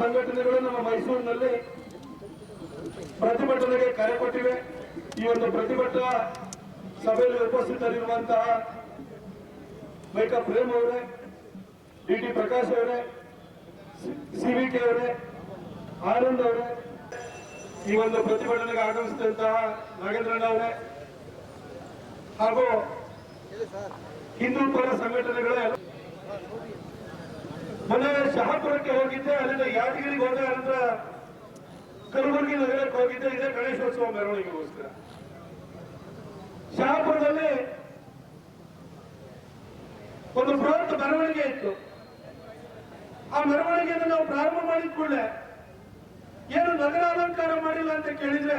ಸಂಘಟನೆಗಳು ನಮ್ಮ ಮೈಸೂರಿನಲ್ಲಿ ಪ್ರತಿಭಟನೆಗೆ ಕರೆ ಕೊಟ್ಟಿವೆ. ಈ ಒಂದು ಪ್ರತಿಭಟನಾ ಸಭೆಯಲ್ಲಿ ಉಪಸ್ಥಿತರಿರುವಂತಹ ಮೈಕಾ ಪ್ರೇಮ್ ಅವರೇ, ಡಿ ಟಿ ಪ್ರಕಾಶ್ ಅವರೇ ಸಿವಿ ಕೆ ಅವರೇ, ಆನಂದ್ ಅವರೇ, ಈ ಒಂದು ಪ್ರತಿಭಟನೆಗೆ ಆಗಮಿಸಿದಂತಹ ನಾಗೇಂದ್ರಣ್ಣ ಅವರೇ, ಹಾಗೂ ಹಿಂದೂ ಪರ ಸಂಘಟನೆಗಳ ಮೊನ್ನೆ ಶಹಾಪುರಕ್ಕೆ ಹೋಗಿದ್ದೆ, ಅಲ್ಲಿಂದ ಯಾದಗಿರಿಗೆ ಹೋದೆ ನಂತರ ಕಲಬುರಗಿ ನಗರಕ್ಕೆ ಹೋಗಿದ್ದೆ, ಇದೇ ಗಣೇಶೋತ್ಸವ ಮೆರವಣಿಗೆಗೋಸ್ಕರ. ಶಹಾಪುರದಲ್ಲಿ ಒಂದು ಬೃಹತ್ ಮೆರವಣಿಗೆ ಇತ್ತು. ಆ ಮೆರವಣಿಗೆಯನ್ನು ನಾವು ಪ್ರಾರಂಭ ಮಾಡಿದ ಕೂಡಲೇ, ಏನು ನಗರ ಅಲಂಕಾರ ಮಾಡಿಲ್ಲ ಅಂತ ಕೇಳಿದ್ರೆ,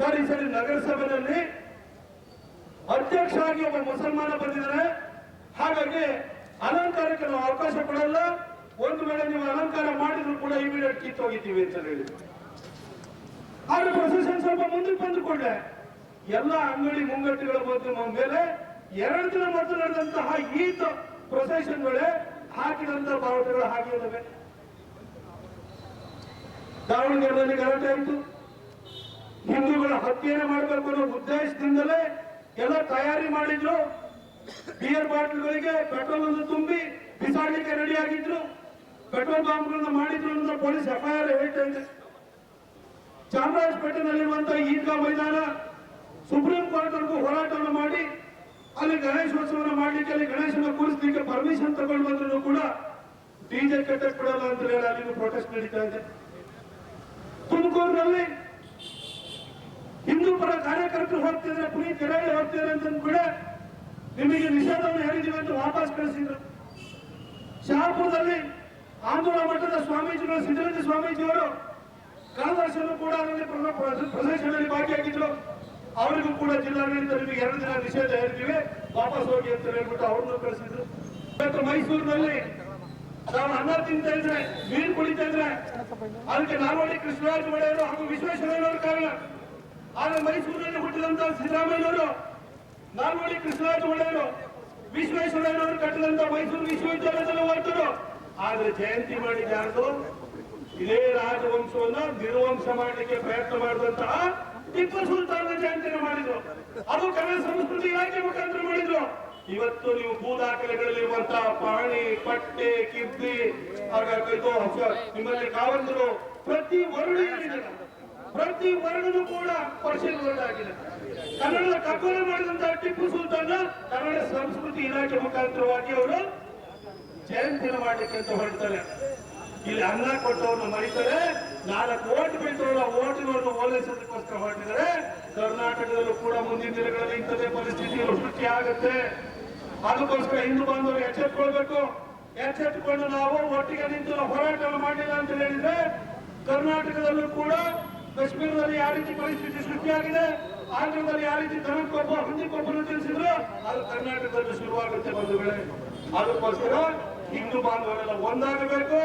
ಸರಿ ಸರಿ, ನಗರಸಭೆಯಲ್ಲಿ ಅಧ್ಯಕ್ಷ ಆಗಿ ಒಬ್ಬ ಮುಸಲ್ಮಾನ ಬಂದಿದ್ದಾರೆ. ಹಾಗಾಗಿ ಅಲಂಕಾರಕ್ಕೆ ನಾವು ಅವಕಾಶ ಕೊಡಲ್ಲ. ಒಂದು ವೇಳೆ ನೀವು ಅಲಂಕಾರ ಮಾಡಿದ್ರು ಕೂಡ ಇಮಿಡಿಯೇಟ್ ಕಿತ್ತೋಗಿದ್ದೀವಿ ಅಂತ ಹೇಳಿ. ಆದ್ರೆ ಪ್ರೊಸೆಷನ್ ಸ್ವಲ್ಪ ಮುಂದಕ್ಕೆ ಬಂದುಕೊಂಡೆ ಎಲ್ಲ ಅಂಗಡಿ ಮುಂಗಟ್ಟುಗಳ ಮಧ್ಯ ಮೇಲೆ ಎರಡು ದಿನ ಮೊದಲು ನಡೆದಂತಹ ಈದ್ ಪ್ರೊಸೆಷನ್ಗಳೇ ಹಾಕಿದಂತ ಬಾವುಟಗಳು ಹಾಕಿದ್ದಾವೆ ದಾವಣಗೆರೆಯಲ್ಲಿ ಗಲಾಟೆ ಆಯಿತು. ಹಿಂದೂಗಳ ಹತ್ಯೆಯನ್ನು ಮಾಡಬೇಕು ಅನ್ನೋ ಉದ್ದೇಶದಿಂದಲೇ ಎಲ್ಲ ತಯಾರಿ ಮಾಡಿದ್ರು. ಬಿಯರ್ ಬಾಟಲ್ಗಳಿಗೆ ಪೆಟ್ರೋಲ್ ಅನ್ನು ತುಂಬಿ ಬಿಸಾಡಲಿಕ್ಕೆ ರೆಡಿ ಆಗಿದ್ರು ಪೆಟ್ರೋಲ್ ಬಾಂಬ್ಗಳನ್ನು ಮಾಡಿದ್ರು ಅಂತ ಪೊಲೀಸ್ ಎಫ್ಐಆರ್ ಹೇಳ್ತಾ ಚಾಮರಾಜಪೇಟೆನಲ್ಲಿರುವಂತಹ ಈದ್ಗಾ ಮೈದಾನ ಸುಪ್ರೀಂ ಕೋರ್ಟ್ ವರೆಗೂ ಹೋರಾಟವನ್ನು ಮಾಡಿ, ಅಲ್ಲಿ ಗಣೇಶೋತ್ಸವನ ಮಾಡ್ಲಿಕ್ಕೆ ಅಲ್ಲಿ ಗಣೇಶನ ಕೂರಿಸಲಿಕ್ಕೆ ಪರ್ಮಿಷನ್ ತಗೊಂಡು ಬಂದ್ರು ಕೂಡ ಡಿಜೆ ಕಟ್ಟಕ್ ಬಿಡಲ್ಲ ಅಂತ ಹೇಳಿ ಅಲ್ಲಿ ಪ್ರೊಟೆಸ್ಟ್ ನಡೀತಾ ಇದೆ. ತುಮಕೂರಿನಲ್ಲಿ ಹಿಂದೂ ಪರ ಕಾರ್ಯಕರ್ತರು ಹೋಗ್ತಿದ್ರೆ ಪುನೀತ್ ಕೆರಾಳಿ ಹೋಗ್ತಿದ್ರೆ ಅಂತ ನಿಮಗೆ ನಿಷೇಧವನ್ನು ಹೇಳಿದ್ದೀವಿ ಅಂತ ವಾಪಸ್ ಕಳಿಸಿದ್ರು. ಶಹಾಪುರದಲ್ಲಿ ಆಂದೋಲನ ಮಠದ ಸ್ವಾಮೀಜಿಗಳು ಸಿದ್ದರಾಜ ಸ್ವಾಮೀಜಿಯವರು ಕಳೆದ ವರ್ಷವೂ ಕೂಡ ಅದರಲ್ಲಿ ಪ್ರ- ಪ್ರ- ಪ್ರದರ್ಶನದಲ್ಲಿ ಭಾಗಿಯಾಗಿದ್ರು. ಅವರಿಗೂ ಕೂಡ ಜಿಲ್ಲಾಡಳಿತ ನಿಮಗೆ ಎರಡು ದಿನ ನಿಷೇಧ ಹೇಳ್ತೀವಿ ವಾಪಸ್ ಹೋಗಿ ಅಂತ ಹೇಳ್ಬಿಟ್ಟು ಅವ್ರನ್ನೂ ಕಳಿಸಿದ್ರು. ಮೈಸೂರಿನಲ್ಲಿ ನಾವು ಅನ್ನ ತಿಂತ ಇದ್ರೆ, ನೀರು ಕುಡಿತಾ ಇದ್ರೆ, ಅದಕ್ಕೆ ನಾಲ್ವಡಿ ಕೃಷ್ಣರಾಜ ಒಡೆಯರು ಹಾಗೂ ವಿಶ್ವೇಶ್ವರಯ್ಯನವರು ಕಾರಣ. ಆದ್ರೆ ಮೈಸೂರಿನಲ್ಲಿ ಹುಟ್ಟಿದಂತ ಸಿದ್ದರಾಮಯ್ಯನವರು ನಾಲ್ವಡಿ ಕೃಷ್ಣರಾಜ ಒಡೆಯರು ವಿಶ್ವೇಶ್ವರಯ್ಯನವರು ಕಟ್ಟಿದಂತ ಮೈಸೂರು ವಿಶ್ವವಿದ್ಯಾಲಯದಲ್ಲಿ ಹೊರಟರು ಆದ್ರೆ ಜಯಂತಿ ಮಾಡಿದ ಯಾರು ಇದೇ ರಾಜವಂಶವನ್ನ ನಿರ್ವಂಶ ಮಾಡಲಿಕ್ಕೆ ಪ್ರಯತ್ನ ಮಾಡಿದಂತಹ ಟಿಪ್ಪು ಸುಲ್ತಾನ ಜಯಂತಿನ ಮಾಡಿದ್ರು. ಅದು ಕನ್ನಡ ಸಂಸ್ಕೃತಿ ಇಲಾಖೆ ಮುಖಾಂತರ ಮಾಡಿದ್ರು. ಇವತ್ತು ನೀವು ಭೂ ದಾಖಲೆಗಳಲ್ಲಿರುವಂತಹ ಪಾಣಿ, ಪಟ್ಟೆ ಕಿಬ್ಬಿ ಹಾಗಾಗಿ ನಿಮ್ಮಲ್ಲಿ ಕಾವಂತರು ಪ್ರತಿ ವರ್ಣ ಪ್ರತಿ ವರ್ಣನೂ ಕೂಡ ಪರಿಶೀಲನೆಯಾಗಿದೆ ಕನ್ನಡದ ಕಗ್ಗೊಲೆ ಮಾಡಿದಂತಹ ಟಿಪ್ಪು ಸುಲ್ತಾನ ಕನ್ನಡ ಸಂಸ್ಕೃತಿ ಇಲಾಖೆ ಮುಖಾಂತರವಾಗಿ ಅವರು ಜಯಂತಿನ ಮಾಡಲಿಕ್ಕೆ ಅಂತ ಹೊರಡ್ತಾರೆ. ಇಲ್ಲಿ ಅನ್ನ ಕೊಟ್ಟವ್ರನ್ನ ಮರಿತಾರೆ, ನಾಲ್ಕು ಓಟ್ ಬೀಳ್ತವರ ಓಟ್ಗಳನ್ನು ಓಲೈಸೋದಕ್ಕೋಸ್ಕರ ಹೊರಟಿದ್ದಾರೆ. ಕರ್ನಾಟಕದಲ್ಲೂ ಕೂಡ ಮುಂದಿನ ದಿನಗಳಲ್ಲಿ ಇಂಥದೇ ಸೃಷ್ಟಿ ಆಗುತ್ತೆ. ಅದಕ್ಕೋಸ್ಕರ ಹಿಂದೂ ಬಾಂಧವರು ಎಚ್ಚೆತ್ಕೊಳ್ಬೇಕು. ಎಚ್ಚೆತ್ಕೊಂಡು ನಾವು ಒಟ್ಟಿಗೆ ನಿಂತು ಹೋರಾಟ ಮಾಡಿಲ್ಲ ಅಂತ ಹೇಳಿದ್ರೆ ಕರ್ನಾಟಕದಲ್ಲೂ ಕೂಡ ಕಾಶ್ಮೀರದಲ್ಲಿ ಯಾವ ರೀತಿ ಪರಿಸ್ಥಿತಿ ಸೃಷ್ಟಿಯಾಗಿದೆ, ಆಂಧ್ರದಲ್ಲಿ ಯಾವ ರೀತಿ ದನಕ್ಕೊಬ್ಬ ಹಂದಿಕೊಬ್ಬನ ತಿಳಿಸಿದ್ರು ಅದು ಕರ್ನಾಟಕದಲ್ಲಿ ಶುರುವಾಗುತ್ತೆ ವೇಳೆ. ಅದಕ್ಕೋಸ್ಕರ ಹಿಂದೂ ಬಾಂಧವರೆಲ್ಲ ಒಂದಾಗಬೇಕು.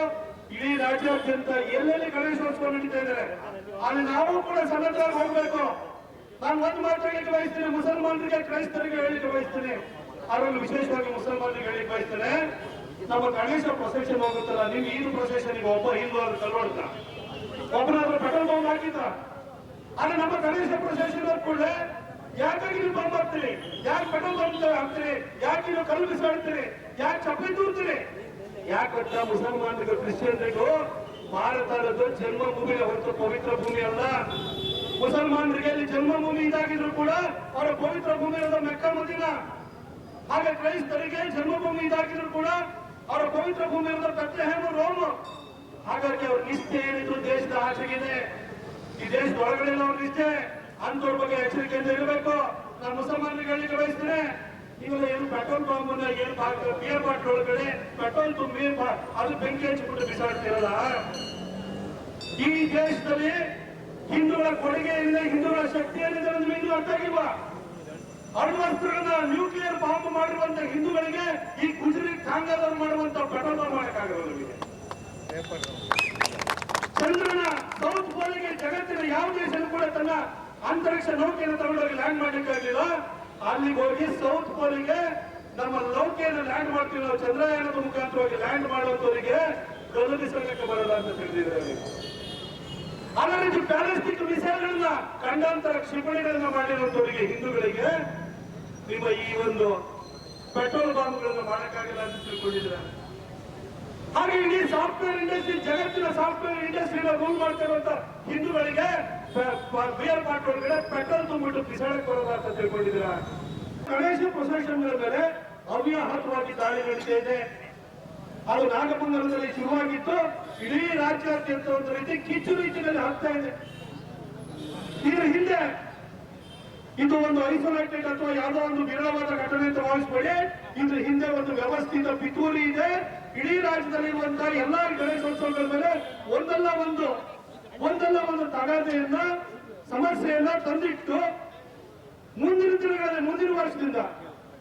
ಇಡೀ ರಾಜ್ಯಾದ್ಯಂತ ಎಲ್ಲೆಲ್ಲಿ ಗಣೇಶೋತ್ಸವ ನಡೀತಾ ಇದ್ದಾರೆ, ಅಲ್ಲಿ ನಾವು ಕೂಡ ಸನ್ನದ್ಧರಾಗಿ ಹೋಗ್ಬೇಕು. ನಾನು ಒಂದು ಮಾತು ಹೇಳಿಕ್ಕೆ ಬಯಸ್ತೇನೆ, ಮುಸಲ್ಮಾನರಿಗೆ, ಕ್ರೈಸ್ತರಿಗೆ ಹೇಳಿಕ್ಕೆ ಬಯಸ್ತೇನೆ. ಅದರಲ್ಲಿ ವಿಶೇಷವಾಗಿ ಮುಸಲ್ಮಾನರಿಗೆ ಹೇಳಿಕ್ಕೆ ಬಯಸ್ತೇನೆ, ನಮ್ಮ ಗಣೇಶ ಪ್ರೊಸೆಷನ್ ಹೋಗುತ್ತಲ್ಲ, ನೀವು ಈ ಪ್ರೊಸೆಷನ್ ಒಬ್ಬ ಹಿಂದೂ ಅದು ಕಲ್ವಡ್ತ ಒಬ್ಬನಾದ್ರೂ ಪೆಟ್ರೋಲ್ ಬಾಂಬ್ ಹಾಕಿದ್ರ, ಆದ್ರೆ ನಮ್ಮ ಗಣೇಶ ಪ್ರೊಸೆಷನ್ ಕೂಡಲೇ ಯಾಕಾಗಿ ನೀವು ಬಾಂಬ್ ಹಾಕ್ತೀರಿ? ಯಾಕೆ ಪೆಟ್ರೋಲ್ ಬಾಂಬ್ ಹಾಕ್ತೀರಿ? ಯಾಕೆ ನೀವು ಕಲ್ಲು ಬಿಸಾಡ್ತೀರಿ? ಯಾಕೆ ಚಪ್ಪಲಿ ದೂರ್ತೀರಿ ಯಾಕೆ ಗೊತ್ತಾ ಮುಸಲ್ಮಾನರಿಗೂ ಕ್ರಿಶ್ಚಿಯನ್ರಿಗೂ ಭಾರತದ ಜನ್ಮಭೂಮಿ ಹೊರತು ಪವಿತ್ರ ಭೂಮಿ ಅಲ್ಲ? ಮುಸಲ್ಮಾನರಿಗೆ ಇಲ್ಲಿ ಜನ್ಮಭೂಮಿ ಇದಾಗಿದ್ರು ಕೂಡ ಅವರ ಪವಿತ್ರ ಭೂಮಿ ಅಲ್ಲ ಮೆಕ್ಕ ಮದಿನ. ಹಾಗೆ ಕ್ರೈಸ್ತರಿಗೆ ಜನ್ಮಭೂಮಿ ಇದಾಗಿದ್ರು ಕೂಡ ಅವರ ಪವಿತ್ರ ಭೂಮಿ ಇರೋದು ಬೆತ್ಲೆಹೇಮ್, ರೋಮ್. ಹಾಗಾಗಿ ಅವ್ರ ನಿಷ್ಠೆ ಏನಿದ್ರು ದೇಶದ ಆಚೆಗಿದೆ. ಈ ದೇಶದ ಒಳಗಡೆ ಅವ್ರ ನಿಷ್ಠೆ. ಅಂತವ್ರ ಬಗ್ಗೆ ಎಚ್ಚರಿಕೆಯಿಂದ ಇರಬೇಕು. ನಾನು ಮುಸಲ್ಮಾನರಿಗೆ ಹೇಳಿಕ್ಕೆ ಬಯಸ್ತೇನೆ. ಇವಾಗ ಏನು ಪೆಟ್ರೋಲ್ ಬಾಂಬ್ ಅನ್ನ ಏನು ಬಿಯರ್ ಬಾಟ್ಲ್ ಒಳಗಡೆ ಪೆಟ್ರೋಲ್ ತುಂಬಿ ಅದು ಬೆಂಕಿ ಹಚ್ಚಿಬಿಟ್ಟು ಬಿಸಾಡ್ತಿರಲ್ಲ ಈ ದೇಶದಲ್ಲಿ ಹಿಂದೂಗಳ ಕೊಡುಗೆ ಏನಿದೆ, ಹಿಂದೂಗಳ ಶಕ್ತಿ ಏನಿದೆ ಅಂದ್ರೆ ಇನ್ನೂ ಅರ್ಥ ಅಣ್ವಸ್ತ್ರಗಳನ್ನ ನ್ಯೂಕ್ಲಿಯರ್ ಬಾಂಬ್ ಮಾಡಿರುವಂತ ಹಿಂದೂಗಳಿಗೆ ಈ ಗುಜರಿ ಠಾಂಗಾದವ್ರು ಮಾಡುವಂತ ಪೆಟ್ರೋಲ್ ಬಾಂಬ್ ಮಾಡಕ್ಕಾಗಲ್ಲ ನಮಗೆ ಚಂದ್ರನ ಸೌತ್ ಪೋಲಿಗೆ ಜಗತ್ತಿನ ಯಾವ ದೇಶನೂ ಕೂಡ ತನ್ನ ಅಂತರಿಕ್ಷ ನೌಕೆಯನ್ನು ತಗೊಂಡೋಗಿ ಲ್ಯಾಂಡ್ ಮಾಡ್ಲಿಕ್ಕಾಗಲಿಲ್ಲ ಅಲ್ಲಿಗೆ ಹೋಗಿ ಸೌತ್ ಪೋಲಿಗೆ ನಮ್ಮ ನೌಕೆಯನ್ನು ಲ್ಯಾಂಡ್ ಮಾಡ್ತೀವಿ ನಾವು ಚಂದ್ರಯಾನದ ಮುಖಾಂತರವಾಗಿ ಲ್ಯಾಂಡ್ ಮಾಡುವಂತವರಿಗೆ ಬಿಸಾಡಕ್ಕೆ ಬರಲ್ಲ ಅಂತ ತಿಳಿದಿದ್ದಾರೆ ಅದೇ ರೀತಿ ಬ್ಯಾಲಿಸ್ಟಿಕ್ ಮಿಸೈಲ್ಗಳನ್ನ ಖಂಡಾಂತರ ಕ್ಷಿಪಣಿಗಳನ್ನ ಮಾಡಿರುವಂತವರಿಗೆ ಹಿಂದೂಗಳಿಗೆ ನಿಮ್ಮ ಈ ಒಂದು ಪೆಟ್ರೋಲ್ ಬಾಂಬ್ಗಳನ್ನ ಮಾಡಕ್ಕಾಗಿಲ್ಲ ಅಂತ ತಿಳ್ಕೊಂಡಿದ್ದಾರೆ? ಹಾಗೆ ಇಡೀ ಸಾಫ್ಟ್ವೇರ್ ಇಂಡಸ್ಟ್ರಿ ಜಗತ್ತಿನ ಸಾಫ್ಟ್ವೇರ್ ಇಂಡಸ್ಟ್ರಿನ ರೂಲ್ ಮಾಡ್ತಿರುವಂತ ಹಿಂದೂಗಳಿಗೆ ಬಿಯರ್ ಪಾಟ್ ಒಳಗಡೆ ಪೆಟ್ರೋಲ್ ತುಂಬಿಟ್ಟು ಬಿಸಾಡಕ್ ಬರೋಲ್ಲ ಅಂತ ತಿಳ್ಕೊಂಡಿದ್ದೀರಾ? ಗಣೇಶ ಪ್ರೊಸೆಷನ್ಗಳ ಮೇಲೆ ಅವ್ಯಾಹತವಾಗಿ ದಾಳಿ ನಡೀತಾ ಇದೆ. ಅದು ನಾಗಮಂಗಲದಲ್ಲಿ ಶುರುವಾಗಿತ್ತು. ಇಡೀ ರಾಜ್ಯಾದ್ಯಂತ ಒಂದು ರೀತಿ ಕಿಚ್ಚು ರೀತಿಯಲ್ಲಿ ಹಾಕ್ತಾ ಇದೆ. ಇದರ ಹಿಂದೆ ಇದು ಒಂದು ಐಸೋಲೇಟೆಡ್ ಅಥವಾ ಯಾವುದೋ ಒಂದು ವಿರಳವಾದ ಘಟನೆ ಅಂತ ಭಾವಿಸಬೇಡಿ. ಇದ್ರ ಹಿಂದೆ ಒಂದು ವ್ಯವಸ್ಥಿತ ಪಿತೂರಿ ಇದೆ. ಇಡೀ ರಾಜ್ಯದಲ್ಲಿರುವಂತಹ ಎಲ್ಲಾ ಗಣೇಶೋತ್ಸವಗಳ ಮೇಲೆ ಒಂದು ತಗಾದೆಯನ್ನ ಸಮಸ್ಯೆಯನ್ನ ತಂದಿಟ್ಟು ಮುಂದಿನ ದಿನಗಳಲ್ಲಿ, ಮುಂದಿನ ವರ್ಷದಿಂದ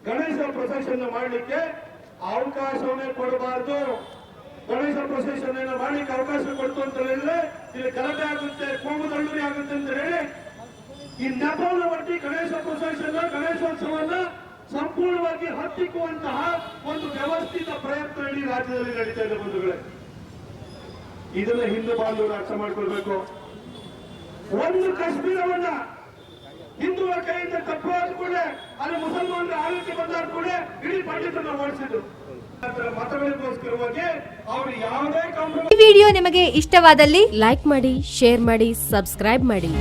ಗಣೇಶ ಪ್ರೊಸೆಷನ್ ಮಾಡಲಿಕ್ಕೆ ಅವಕಾಶವನ್ನೇ ಕೊಡಬಾರದು. ಗಣೇಶ ಪ್ರೊಸೆಷನ್ ಮಾಡಲಿಕ್ಕೆ ಅವಕಾಶ ಕೊಡ್ತು ಅಂತ ಹೇಳಿದ್ರೆ, ಇಲ್ಲಿ ಗಲಾಟೆ ಆಗುತ್ತೆ, ಕೋಮು ಆಗುತ್ತೆ ಅಂತ ಹೇಳಿ, ಈ ನೆಪವನ್ನು ಒಟ್ಟಿ ಗಣೇಶ ಪ್ರೊಸೆಷನ್ ಗಣೇಶೋತ್ಸವನ್ನ ಸಂಪೂರ್ಣವಾಗಿ ಹತ್ತಿಕ್ಕುವಂತಹ ಒಂದು ವ್ಯವಸ್ಥಿತ ಪ್ರಯತ್ನ ಇಡೀ ರಾಜ್ಯದಲ್ಲಿ ನಡೀತಾ ಇದೆ ಬಂಧುಗಳೇ. ಇದನ್ನ ಹಿಂದೂ ಬಾಂಧವರು ಅರ್ಥ ಮಾಡ್ಕೊಳ್ಬೇಕು. ಒಂದು ಕಾಶ್ಮೀರವನ್ನ ಹಿಂದುಗಳ ಕೈಯಿಂದ ತಪ್ಪಾದ ಕೂಡಲೇ ಕೂಡ ಅಲ್ಲಿ ಮುಸಲ್ಮಾನರ ಆಳ್ವಿಕೆ ಬಂದಾದ ಕೂಡ ಇಡೀ ಪಂಡಿತರನ್ನ ಓಡಿಸಿದ್ರು. ಈ ವಿಡಿಯೋ ನಿಮಗೆ ಇಷ್ಟವಾದಲ್ಲಿ ಲೈಕ್ ಮಾಡಿ ಶೇರ್ ಮಾಡಿ ಸಬ್ಸ್ಕ್ರೈಬ್ ಮಾಡಿ.